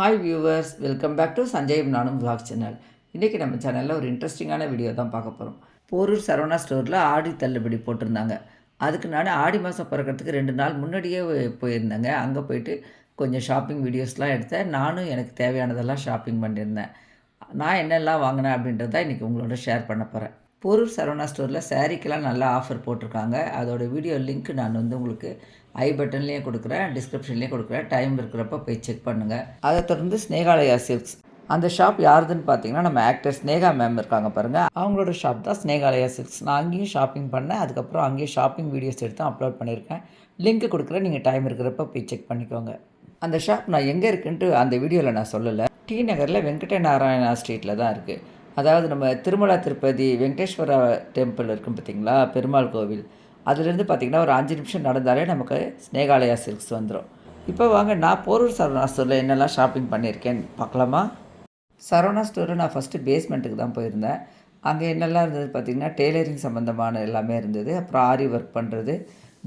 Hi viewers welcome back to Sanjay நானும் vlog channel இன்றைக்கி நம்ம சேனலில் ஒரு இன்ட்ரெஸ்டிங்கான வீடியோ தான் பார்க்க போகிறோம் போரூர் சரவணா ஸ்டோரில் ஆடி தள்ளுபடி போட்டிருந்தாங்க. அதுக்கு நான் ஆடி மாதம் பிறக்கிறதுக்கு ரெண்டு நாள் முன்னாடியே போயிருந்தேங்க. அங்கே போயிட்டு கொஞ்சம் ஷாப்பிங் வீடியோஸ்லாம் எடுத்தேன். நானும் எனக்கு தேவையானதெல்லாம் ஷாப்பிங் பண்ணியிருந்தேன். நான் என்னெல்லாம் வாங்கினேன் அப்படின்றத இன்றைக்கி உங்களோட ஷேர் பண்ண போகிறேன் போரூர் சரவணா ஸ்டோரில் சாரீக்கெல்லாம் நல்லா ஆஃபர் போட்டிருக்காங்க. அதோட வீடியோ லிங்க் நான் வந்து உங்களுக்கு ஐ பட்டன்லேயும் கொடுக்குறேன் டிஸ்கிரிப்ஷன்லேயும் கொடுக்குறேன். டைம் இருக்கிறப்ப போய் செக் பண்ணுங்கள் அதை தொடர்ந்து ஸ்னேகாலயா சில்க்ஸ் அந்த ஷாப் யாருதுன்னு பார்த்தீங்கன்னா நம்ம ஆக்டர் ஸ்னேகா மேம் இருக்காங்க பாருங்கள் அவங்களோட ஷாப் தான் ஸ்னேகாலயா சில்க்ஸ் நான் அங்கேயும் ஷாப்பிங் பண்ணேன். அதுக்கப்புறம் அங்கேயும் ஷாப்பிங் வீடியோஸ் எடுத்து அப்லோட் பண்ணியிருக்கேன். லிங்க் கொடுக்குறேன். நீங்கள் டைம் இருக்கிறப்ப போய் செக் பண்ணிக்கோங்க. அந்த ஷாப் நான் எங்கே இருக்குன்ட்டு அந்த வீடியோவில் நான் சொல்லலை. டி நகரில் வெங்கட நாராயணா ஸ்ட்ரீட்டில் தான் இருக்குது அதாவது நம்ம திருமலா திருப்பதி வெங்கடேஸ்வரா டெம்பிள் இருக்கும் பார்த்திங்களா? பெருமாள் கோவில். அதுலேருந்து பார்த்திங்கன்னா ஒரு அஞ்சு நிமிஷம் நடந்தாலே நமக்கு ஸ்னேகாலயா சில்க்ஸ் வந்துடும் இப்போ வாங்க நான் போரூர் சரவணா ஸ்டோரில் என்னெல்லாம் ஷாப்பிங் பண்ணியிருக்கேன்னு பார்க்கலாமா? சரவணா ஸ்டோரில் நான் ஃபஸ்ட்டு பேஸ்மெண்ட்டுக்கு தான் போயிருந்தேன். அங்கே என்னெல்லாம் இருந்தது பார்த்திங்கன்னா டெய்லரிங் சம்மந்தமான எல்லாமே இருந்தது. அப்புறம் ஆரி ஒர்க் பண்ணுறது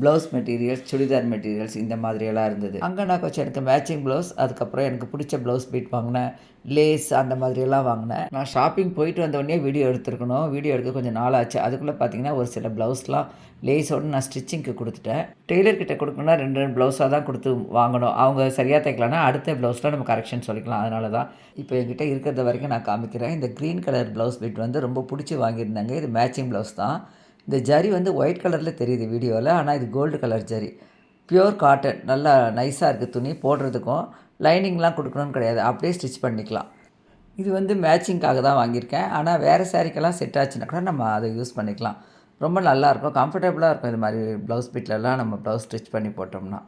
ப்ளவுஸ் மெட்டீரியல்ஸ் சுடிதார் மெட்டீரியல்ஸ் இந்த மாதிரியெல்லாம் இருந்தது. அங்கே நான் கொஞ்சம் எனக்கு மேட்சிங் ப்ளவுஸ் அதுக்கப்புறம் எனக்கு பிடிச்ச ப்ளவுஸ் பீட் வாங்கினேன். லேஸ் அந்த மாதிரியெல்லாம் வாங்கினேன். நான் ஷாப்பிங் போயிட்டு வந்தோடனே வீடியோ எடுத்துருக்கணும். வீடியோ எடுக்க கொஞ்சம் நாள் ஆச்சு அதுக்குள்ளே பார்த்தீங்கன்னா ஒரு சில ப்ளவுஸ்லாம் லேஸோடு நான் ஸ்டிச்சிங்க்கு கொடுத்துட்டேன். டெய்லர் கிட்ட கொடுக்கணும்னா ரெண்டு ரெண்டு ப்ளவுஸாக தான் கொடுத்து வாங்கணும். அவங்க சரியாக தைக்கலன்னா அடுத்த ப்ளவுஸில் நம்ம கரெக்ஷன் சொல்லிக்கலாம். அதனால தான் இப்போ என்கிட்ட இருக்கிறத வரைக்கும் நான் காமிக்கிறேன். இந்த க்ரீன் கலர் ப்ளவுஸ் பீட் வந்து ரொம்ப பிடிச்சி வாங்கியிருந்தாங்க. இது மேட்சிங் ப்ளவுஸ் தான். இந்த ஜரி வந்து ஒயிட் கலரில் தெரியுது வீடியோவில் ஆனால் இது gold colour zari. Pure cotton நல்லா நைஸாக இருக்குது துணி போடுறதுக்கும். லைனிங்லாம் கொடுக்கணும்னு கிடையாது. அப்படியே ஸ்டிச் பண்ணிக்கலாம். இது வந்து மேட்சிங்காக தான் வாங்கியிருக்கேன். ஆனால் வேறு சாரீக்கெல்லாம் செட் ஆச்சுன்னா கூட நம்ம அதை யூஸ் பண்ணிக்கலாம். ரொம்ப நல்லாயிருக்கும் கம்ஃபர்டபுளாக இருக்கும் இது மாதிரி ப்ளவுஸ் பீட்லலாம் நம்ம ப்ளவுஸ் ஸ்டிச் பண்ணி போட்டோம்னா.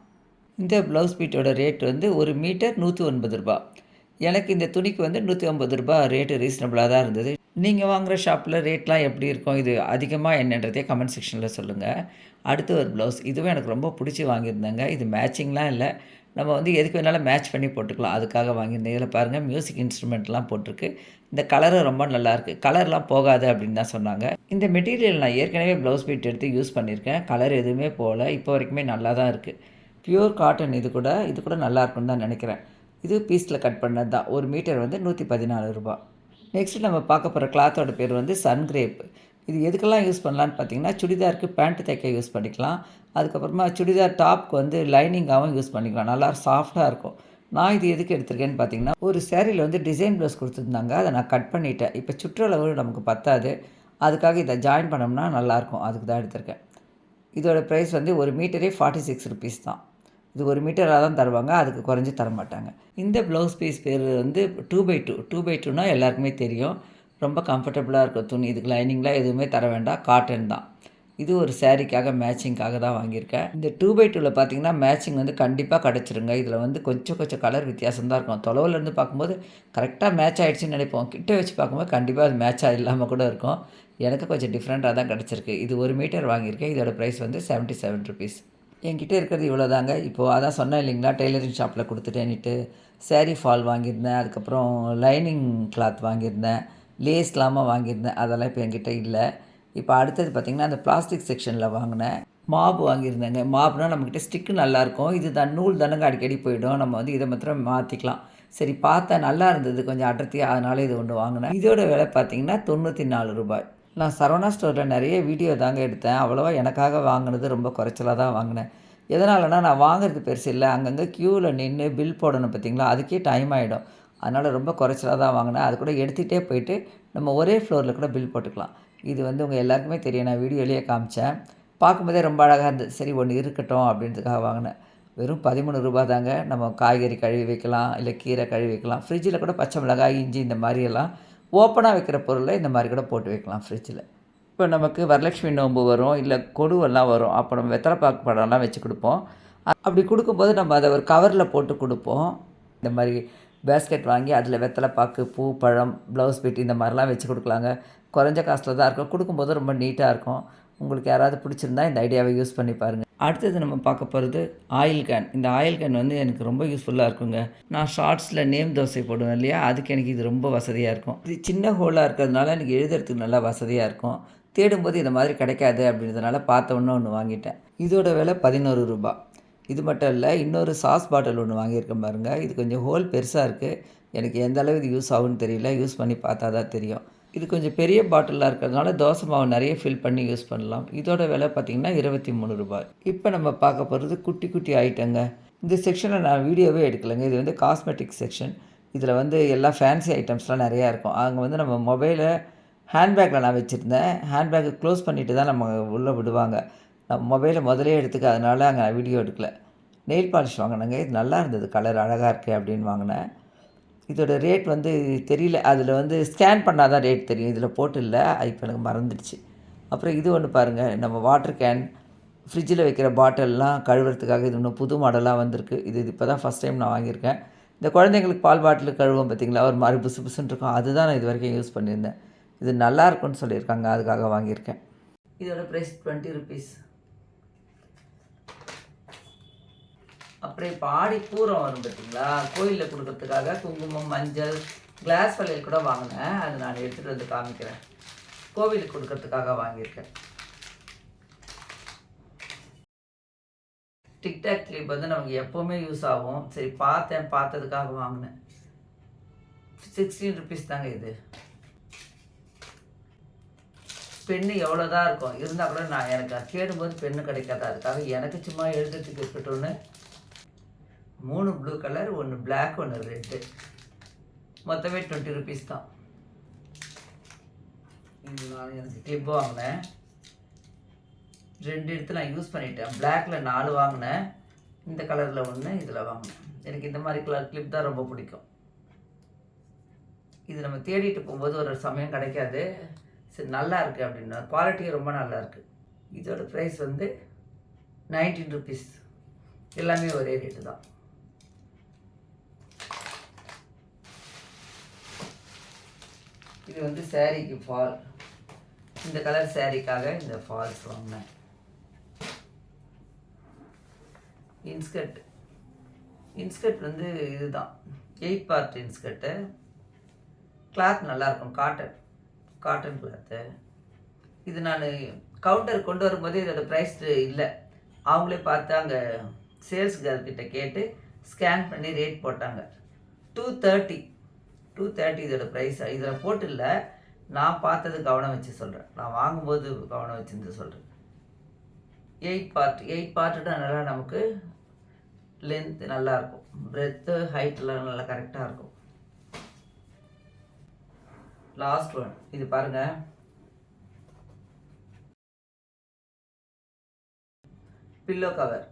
இந்த ப்ளவுஸ் பீட்டோட ரேட் வந்து ஒரு மீட்டர் நூற்றி ஒன்பது ரூபா எனக்கு இந்த துணிக்கு வந்து நூற்றி ஐம்பது ரூபா ரேட்டு ரீசனபிளாக தான் இருந்தது. நீங்கள் வாங்குகிற ஷாப்பில் ரேட்லாம் எப்படி இருக்கும்? இது அதிகமாக என்னன்றதே கமெண்ட் செக்ஷனில் சொல்லுங்கள் அடுத்து ஒரு ப்ளவுஸ் இதுவும் எனக்கு ரொம்ப பிடிச்சி வாங்கியிருந்தேங்க. இது மேட்சிங்லாம் இல்லை. நம்ம வந்து எதுக்கு வேணாலும் மேட்ச் பண்ணி போட்டுக்கலாம். அதுக்காக வாங்கியிருந்தேன். இதில் பாருங்கள் மியூசிக் இன்ஸ்ட்ருமெண்ட்லாம் போட்டிருக்கு. இந்த கலரும் ரொம்ப நல்லாயிருக்கு கலர்லாம் போகாது அப்படின்னு தான் சொன்னாங்க. இந்த மெட்டீரியல் நான் ஏற்கனவே ப்ளவுஸ் பீட் எடுத்து யூஸ் பண்ணியிருக்கேன். கலர் எதுவுமே போகல. இப்போ வரைக்குமே நல்லா தான் இருக்குது பியூர் காட்டன் இது கூட இது கூட நல்லாயிருக்குன்னு தான் நினைக்கிறேன். இது பீஸில் கட் பண்ணது தான் ஒரு மீட்டர் வந்து நூற்றி பதினாலு ரூபா. நெக்ஸ்ட் நம்ம பார்க்க போகிற கிளாத்தோட பேர் வந்து சன்கிரேப் இது எதுக்கெல்லாம் யூஸ் பண்ணலான்னு பார்த்தீங்கன்னா சுடிதாருக்கு பேண்ட் தைக்க யூஸ் பண்ணிக்கலாம். அதுக்கப்புறமா சுடிதார் டாப்க்கு வந்து லைனிங்காகவும் யூஸ் பண்ணிக்கலாம். நல்லா சாஃப்டாக இருக்கும். நான் இது எதுக்கு எடுத்திருக்கேன்னு பார்த்தீங்கன்னா ஒரு சேரீயில் வந்து டிசைன் ப்ளவுஸ் கொடுத்துருந்தாங்க. அதை நான் கட் பண்ணிட்டேன். இப்போ சுற்றளவு நமக்கு பத்தாது. அதுக்காக இதை ஜாயின் பண்ணோம்னா நல்லாயிருக்கும் அதுக்கு தான் எடுத்திருக்கேன். இதோட ப்ரைஸ் வந்து ஒரு மீட்டரே ஃபார்ட்டி சிக்ஸ் ருபீஸ் தான். இது ஒரு மீட்டராக தான் தருவாங்க அதுக்கு குறைஞ்சி தர மாட்டாங்க இந்த ப்ளவுஸ் பீஸ் பேர் வந்து two by two two by டூனால் எல்லாருக்குமே தெரியும். ரொம்ப கம்ஃபர்டபுளாக இருக்கும் துணி. இதுக்கு லைனிங்லாம் எதுவுமே தர வேண்டாம். காட்டன் தான். இது ஒரு சேரீக்காக மேட்சிங்காக தான் வாங்கியிருக்கேன். இந்த டூ பை டூவில் பார்த்தீங்கன்னா மேட்சிங் வந்து கண்டிப்பாக கிடச்சிருங்க. இதில் வந்து கொஞ்சம் கொஞ்சம் கலர் வித்தியாசம் தான் இருக்கும். தொலைவிலேருந்து பார்க்கும்போது கரெக்டாக மேட்ச் ஆகிடுச்சின்னு நினைப்போம். கிட்ட வச்சு பார்க்கும்போது கண்டிப்பாக அது மேட்சாக இல்லாமல் கூட இருக்கும். எனக்கு கொஞ்சம் டிஃப்ரெண்ட்டாக தான் கிடச்சிருக்கு. இது ஒரு மீட்டர் வாங்கியிருக்கேன். இதோட ப்ரைஸ் வந்து செவன்ட்டி செவன் ருபீஸ் என்கிட்ட இருக்கிறது இவ்வளோ தாங்க இப்போது அதான் சொன்னேன் இல்லைங்களா டெய்லரிங் ஷாப்பில் கொடுத்துட்டேன்னுட்டு. சேரீ ஃபால் வாங்கியிருந்தேன் அதுக்கப்புறம் லைனிங் கிளாத் வாங்கியிருந்தேன் லேஸ் இல்லாமல் வாங்கியிருந்தேன் அதெல்லாம் இப்போ என்கிட்ட இல்லை. இப்போ அடுத்தது பார்த்திங்கன்னா அந்த பிளாஸ்டிக் செக்ஷனில் வாங்கினேன். மாப் வாங்கியிருந்தேங்க. மாப்னால் நம்மக்கிட்ட ஸ்டிக்கு நல்லாயிருக்கும். இது தான் நூல் தானங்க அடிக்கடி போயிடும். நம்ம வந்து இதை மாத்திரம் மாற்றிக்கலாம் சரி பார்த்தா நல்லா இருந்தது கொஞ்சம் அடர்த்தியாக அதனால் இது ஒன்று வாங்கினேன். இதோட விலை பார்த்திங்கன்னா தொண்ணூற்றி நாலு ரூபாய். நான் சரவணா ஸ்டோரில் நிறைய வீடியோ தாங்க எடுத்தேன். அவ்வளோவா எனக்காக வாங்கினது ரொம்ப குறைச்சலாக தான் வாங்கினேன். எதனாலனா நான் வாங்குறது பெருசு இல்லை. அங்கங்கே க்யூவில் நின்று பில் போடணும் பார்த்தீங்களா அதுக்கே டைம் ஆகிடும் அதனால் ரொம்ப குறைச்சலாக தான் வாங்கினேன். அது கூட எடுத்துகிட்டே போயிட்டு நம்ம ஒரே ஃப்ளோரில் கூட பில் போட்டுக்கலாம். இது வந்து உங்கள் எல்லாருக்குமே தெரியும். நான் வீடியோலேயே காமிச்சேன். பார்க்கும்போதே ரொம்ப அழகாக இருந்தது. சரி ஒன்று இருக்கட்டும் அப்படின்றதுக்காக வாங்கினேன். வெறும் பதிமூணு ரூபா தாங்க. நம்ம காய்கறி கழுவி வைக்கலாம் இல்லை கீரை கழுவி வைக்கலாம். ஃப்ரிட்ஜில் கூட பச்சை மிளகாய் இஞ்சி இந்த மாதிரியெல்லாம் ஓப்பனாக வைக்கிற பொருளை இந்த மாதிரி கூட போட்டு வைக்கலாம் ஃப்ரிட்ஜில். இப்போ நமக்கு வரலட்சுமி நோன்பு வரும் இல்லை கொடுவெல்லாம் வரும் அப்போ நம்ம வெத்தலை பாக்கு படம்லாம் வச்சு கொடுப்போம். அப்படி கொடுக்கும்போது நம்ம அதை ஒரு கவரில் போட்டு கொடுப்போம். இந்த மாதிரி பேஸ்கெட் வாங்கி அதில் வெத்தலை பாக்கு பூ பழம் ப்ளவுஸ் பிட் இந்த மாதிரிலாம் வச்சு கொடுக்கலாங்க. குறைஞ்ச காசில் தான் இருக்கும். கொடுக்கும்போது ரொம்ப நீட்டாக இருக்கும். உங்களுக்கு யாராவது பிடிச்சிருந்தா இந்த ஐடியாவை யூஸ் பண்ணி பாருங்கள் அடுத்தது நம்ம பார்க்க போகிறது ஆயில் கேன் இந்த ஆயில் கேன் வந்து எனக்கு ரொம்ப யூஸ்ஃபுல்லாக இருக்குங்க. நான் ஷார்ட்ஸில் நேம் தோசை போடுவேன் இல்லையா? அதுக்கு எனக்கு இது ரொம்ப வசதியாக இருக்கும். இது சின்ன ஹோலாக இருக்கிறதுனால எனக்கு எழுதுறதுக்கு நல்லா வசதியாக இருக்கும். தேடும்போது இந்த மாதிரி கிடைக்காது அப்படின்றதுனால பார்த்த ஒன்று ஒன்று வாங்கிட்டேன். இதோட விலை பதினோரு ரூபாய் இது மட்டும் இல்லை இன்னொரு சாஸ் பாட்டில் ஒன்று வாங்கியிருக்கேன் பாருங்கள் இது கொஞ்சம் ஹோல் பெருசாக இருக்குது எனக்கு எந்த அளவு இது யூஸ் ஆகுன்னு தெரியல. யூஸ் பண்ணி பார்த்தா தான் தெரியும். இது கொஞ்சம் பெரிய பாட்டிலாக இருக்கிறதுனால தோசை மாவு நிறைய ஃபில் பண்ணி யூஸ் பண்ணலாம். இதோட விலை பார்த்திங்கன்னா இருபத்தி மூணு ரூபாய். இப்போ நம்ம பார்க்க போகிறது குட்டி குட்டி ஐட்டங்க இந்த செக்ஷனில் நான் வீடியோவே எடுக்கலைங்க. இது வந்து காஸ்மெட்டிக் செக்ஷன் இதில் வந்து எல்லா ஃபேன்சி ஐட்டம்ஸ்லாம் நிறையா இருக்கும். அங்கே வந்து நம்ம மொபைலை ஹேண்ட்பேக்கில் நான் வச்சுருந்தேன். ஹேண்ட்பேக்கை க்ளோஸ் பண்ணிவிட்டு தான் நம்ம உள்ளே விடுவாங்க. நம்ம மொபைலை முதலே எடுத்துக்க அதனால அங்கே நான் வீடியோ எடுக்கல. நெயில் பாலிஷ் வாங்கினேங்க. இது நல்லா இருந்தது. கலர் அழகாக இருக்குது அப்படின்னு வாங்கினேன். இதோட ரேட் வந்து தெரியல. அதில் வந்து ஸ்கேன் பண்ணால் தான் ரேட் தெரியும். இதில் போட்டு இல்லை இப்போ எனக்கு மறந்துடுச்சு. அப்புறம் இது ஒன்று பாருங்கள் நம்ம வாட்டர் கேன் ஃப்ரிட்ஜில் வைக்கிற பாட்டில்லாம் கழுவுறதுக்காக இது இன்னும் புது மாடலாக வந்திருக்கு. இது இப்போ தான் ஃபஸ்ட் டைம் நான் வாங்கியிருக்கேன். இந்த குழந்தைங்களுக்கு பால் பாட்டில் கழுவோம் பார்த்தீங்களா? ஒரு மாதிரி புசு புசுன்னு இருக்கும். அதுதான் நான் இது வரைக்கும் யூஸ் பண்ணியிருந்தேன். இது நல்லா இருக்கும்னு சொல்லியிருக்காங்க. அதுக்காக வாங்கியிருக்கேன். இதோட ப்ரைஸ் டுவெண்ட்டி ருபீஸ் அப்புறம் இப்போ ஆடி பூரம் வரும் பார்த்தீங்களா கோயிலில் கொடுக்கறதுக்காக குங்குமம் மஞ்சள் கிளாஸ் வளையல் கூட வாங்கினேன். அது நான் எடுத்துகிட்டு வந்து காமிக்கிறேன். கோவிலுக்கு கொடுக்கறதுக்காக வாங்கியிருக்கேன். டிக்டாக் கிளிப் வந்து நமக்கு எப்போவுமே யூஸ் ஆகும். சரி பார்த்தேன். பார்த்ததுக்காக வாங்கினேன். சிக்ஸ்டீன் ருபீஸ் தாங்க இது. பெண்ணு எவ்வளோதான் இருக்கும். இருந்தால் கூட நான் எனக்கு கேடும்போது பெண்ணு கிடைக்காது? அதுக்காக எனக்கு சும்மா எழுதுறதுக்கு இருக்கட்டும்னு மூணு ப்ளூ கலர் ஒன்று பிளாக் ஒன்று ரெட்டு மொத்தமே டுவெண்ட்டி ருபீஸ் தான். நான் எனக்கு கிளிப் வாங்கினேன். ரெண்டு எடுத்து நான் யூஸ் பண்ணிட்டேன். பிளாக்கில் நாலு வாங்கினேன். இந்த கலரில் ஒன்று இதில் வாங்கினேன். எனக்கு இந்த மாதிரி கலர் கிளிப் தான் ரொம்ப பிடிக்கும். இது நம்ம தேடிட்டு போகும்போது ஒரு சமயம் கிடைக்காது. சரி நல்லா இருக்குது அப்படின்னா குவாலிட்டியும் ரொம்ப நல்லா இருக்குது இதோட ப்ரைஸ் வந்து நைன்டீன் ருபீஸ் எல்லாமே ஒரே ரேட்டு தான். இது வந்து சேரீக்கு ஃபால் இந்த கலர் சேரீக்காக இந்த ஃபால்ஸ் வாங்கினேன். இன்ஸ்கர்ட் இன்ஸ்கர்ட் வந்து இதுதான். எயிட் பார்ட் இன்ஸ்கர்ட்டு கிளாத் நல்லாயிருக்கும். காட்டன் காட்டன் கிளாத்து இது நான் கவுண்டர் கொண்டு வரும்போது இதோட ப்ரைஸ் இல்லை. அவங்களே பார்த்து அங்கே சேல்ஸ் கேர்ள்கிட்ட கேட்டு ஸ்கேன் பண்ணி ரேட் போட்டாங்க. டூ தேர்ட்டி டூ தேர்ட்டி இதோட ப்ரைஸ் இதில் போட்டு இல்லை நான் பார்த்தது கவனம் வச்சு சொல்கிறேன் நான் வாங்கும்போது கவனம் வச்சுருந்து சொல்கிறேன் எயிட் பார்ட் எயிட் பார்ட்டுனா நல்லா நமக்கு லென்த் நல்லாயிருக்கும் பிரெத்து ஹைட்லாம் நல்லா கரெக்டாக இருக்கும். லாஸ்ட் ஒன் இது பாருங்கள் பில்லோ கவர்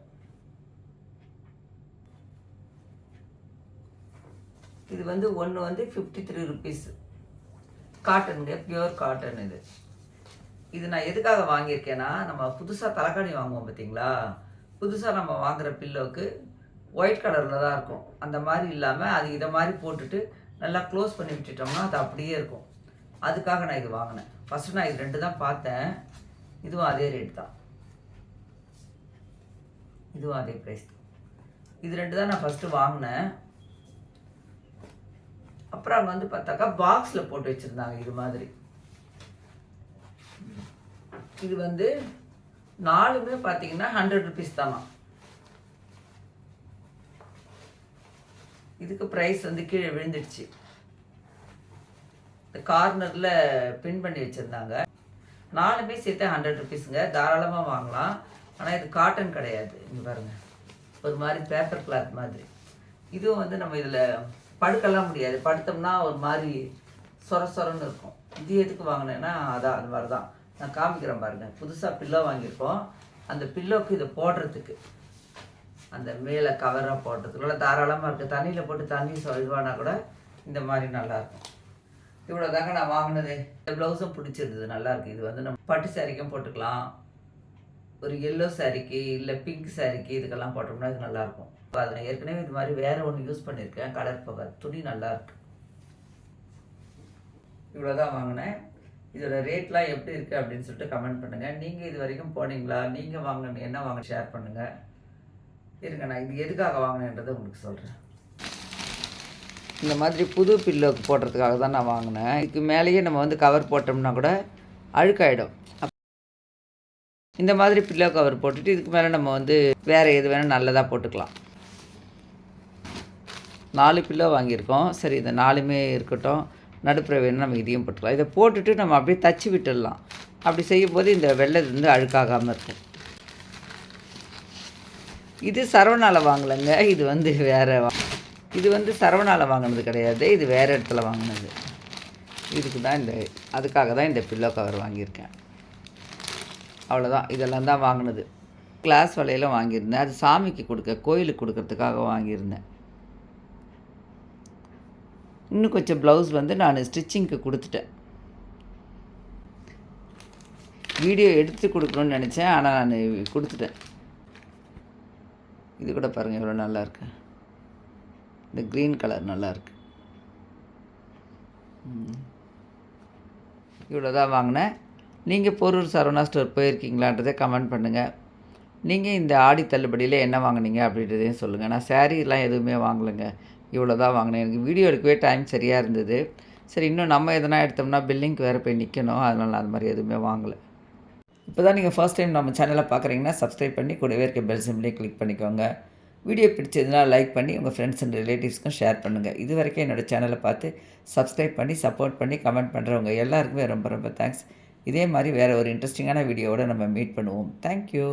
இது வந்து ஒன்று வந்து ஃபிஃப்டி த்ரீ ருபீஸ் காட்டனுங்க பியூர் காட்டன் இது. இது நான் எதுக்காக வாங்கியிருக்கேன்னா நம்ம புதுசாக தலைக்காணி வாங்குவோம் பார்த்தீங்களா புதுசாக நம்ம வாங்குகிற பில்லோக்கு ஒயிட் கலரில் தான் இருக்கும். அந்த மாதிரி இல்லாமல் அது இதை மாதிரி போட்டுட்டு நல்லா க்ளோஸ் பண்ணி விட்டுட்டோம்னா அது அப்படியே இருக்கும். அதுக்காக நான் இது வாங்கினேன். ஃபஸ்ட்டு நான் இது ரெண்டு தான் பார்த்தேன். இதுவும் அதே ரேட் தான். இதுவும் அதே ப்ரைஸ் தான். இது ரெண்டு தான் நான் ஃபஸ்ட்டு வாங்கினேன். அப்புறம் அங்கே வந்து பார்த்தாக்கா பாக்ஸில் போட்டு வச்சுருந்தாங்க இது மாதிரி. இது வந்து நாலுமே பார்த்தீங்கன்னா ஹண்ட்ரட் ருபீஸ் தானா இதுக்கு ப்ரைஸ் வந்து கீழே விழுந்துடுச்சு. இந்த கார்னரில் பின் பண்ணி வச்சுருந்தாங்க. நாலுமே சேர்த்து ஹண்ட்ரட் ருபீஸுங்க தாராளமாக வாங்கலாம். ஆனால் இது காட்டன் கிடையாது. இங்கே பாருங்கள் ஒரு மாதிரி பேப்பர் கிளாத் மாதிரி. இதுவும் வந்து நம்ம இதில் படுக்கலாம் முடியாது. படுத்தோம்னா ஒரு மாதிரி சொர சொரன்னு இருக்கும். இது எதுக்கு வாங்கினேன்னா அதான் அது மாதிரி தான் நான் காமிக்கிறேன் பாருங்கள் புதுசாக பில்லோ வாங்கியிருக்கோம். அந்த பில்லோக்கு இதை போடுறதுக்கு. அந்த மேலே கவராக போடுறதுக்குள்ள தாராளமாக இருக்குது தண்ணியில் போட்டு தண்ணி சொல்வானா கூட இந்த மாதிரி நல்லாயிருக்கும். இவ்வளோ தாங்க நான் வாங்கினது. இந்த ப்ளவுஸும் பிடிச்சிருந்தது. நல்லாயிருக்கு. இது வந்து நம்ம பட்டு சாரிக்கும் போட்டுக்கலாம். ஒரு எல்லோ சாரிக்கு இல்லை பிங்க் சாரிக்கு இதுக்கெல்லாம் போட்டோம்னா இது நல்லாயிருக்கும். நான் ஏற்கனவே இது மாதிரி வேறு ஒன்று யூஸ் பண்ணியிருக்கேன் கலர் பவர் துணி நல்லா இருக்கு. இவ்வளோ தான் வாங்கினேன். இதோட ரேட்லாம் எப்படி இருக்குது அப்படின்னு சொல்லிட்டு கமெண்ட் பண்ணுங்கள் நீங்கள் இது வரைக்கும் போனீங்களா? நீங்கள் வாங்கின என்ன வாங்க ஷேர் பண்ணுங்கள் இருங்க நான் இது எதுக்காக வாங்கினேன்றதை உங்களுக்கு சொல்கிறேன் இந்த மாதிரி புது பில்லோக்கு போடுறதுக்காக தான் நான் வாங்கினேன். இதுக்கு மேலேயே நம்ம வந்து கவர் போட்டோம்னா கூட அழுக்காயிடும். இந்த மாதிரி பில்லோ கவர் போட்டுட்டு இதுக்கு மேலே நம்ம வந்து வேறு எது வேணால் நல்லதாக போட்டுக்கலாம். நாலு பில்லோ வாங்கியிருக்கோம். சரி இந்த நாலுமே இருக்கட்டும். நடுப்புற வேணும் நம்ம இதையும் போட்டுக்கலாம். இதை போட்டுட்டு நம்ம அப்படியே தச்சு விட்டுடலாம். அப்படி செய்யும்போது இந்த வெள்ளை வந்து அழுக்காகாமல் இருக்கும். இது சரவணாவில் வாங்கலைங்க. இது வந்து வேறு இது வந்து சரவணாவில் வாங்கினது கிடையாது. இது வேறு இடத்துல வாங்கினது. இதுக்கு தான் இந்த அதுக்காக தான் இந்த பில்லோ கவர் வாங்கியிருக்கேன். அவ்வளோதான் இதெல்லாம் தான் வாங்கினது. கிளாஸ் வலையில் வாங்கியிருந்தேன். அது சாமிக்கு கொடுக்க கோயிலுக்கு கொடுக்கறதுக்காக வாங்கியிருந்தேன். இன்னும் கொஞ்சம் ப்ளவுஸ் வந்து நான் ஸ்டிச்சிங்க்கு கொடுத்துட்டேன். வீடியோ எடுத்து கொடுக்கணும்னு நினச்சேன் ஆனால் நான் கொடுத்துட்டேன். இது கூட பாருங்கள் எவ்வளோ நல்லாயிருக்கு இந்த க்ரீன் கலர் நல்லாயிருக்கு இவ்வளோ தான் வாங்கினேன். நீங்கள் பொருள் சரவணா ஸ்டோர் போயிருக்கீங்களான்றதை கமெண்ட் பண்ணுங்கள் நீங்கள் இந்த ஆடி தள்ளுபடியில் என்ன வாங்குனீங்க அப்படின்றதையும் சொல்லுங்கள் நான் சாரீலாம் எதுவுமே வாங்கலைங்க. இவ்வளோ தான் வாங்கினேன். எனக்கு வீடியோ எடுக்கவே டைம் சரியாக இருந்தது. சரி இன்னும் நம்ம எதனா எடுத்தோம்னா பில்லிங்க்கு வேறு போய் நிற்கணும் அதனால் அது மாதிரி எதுவுமே வாங்கலை. இப்போ தான் நீங்கள் ஃபர்ஸ்ட் டைம் நம்ம சேனலை பார்க்குறீங்கன்னா சப்ஸ்கிரைப் பண்ணி கூடவே இருக்க பெல் சிம்லேயே கிளிக் பண்ணிக்கோங்க. வீடியோ பிடிச்சதுன்னா லைக் பண்ணி உங்கள் ஃப்ரெண்ட்ஸ் அண்ட் ரிலேட்டிவ்ஸ்க்கும் ஷேர் பண்ணுங்கள் இது வரைக்கும் என்னோடய சேனலை பார்த்து சப்ஸ்கிரைப் பண்ணி சப்போர்ட் பண்ணி கமெண்ட் பண்ணுறவங்க எல்லாருக்குமே ரொம்ப ரொம்ப தேங்க்ஸ் இதே மாதிரி வேறு ஒரு இன்ட்ரெஸ்டிங்கான வீடியோவோட நம்ம மீட் பண்ணுவோம். தேங்க்யூ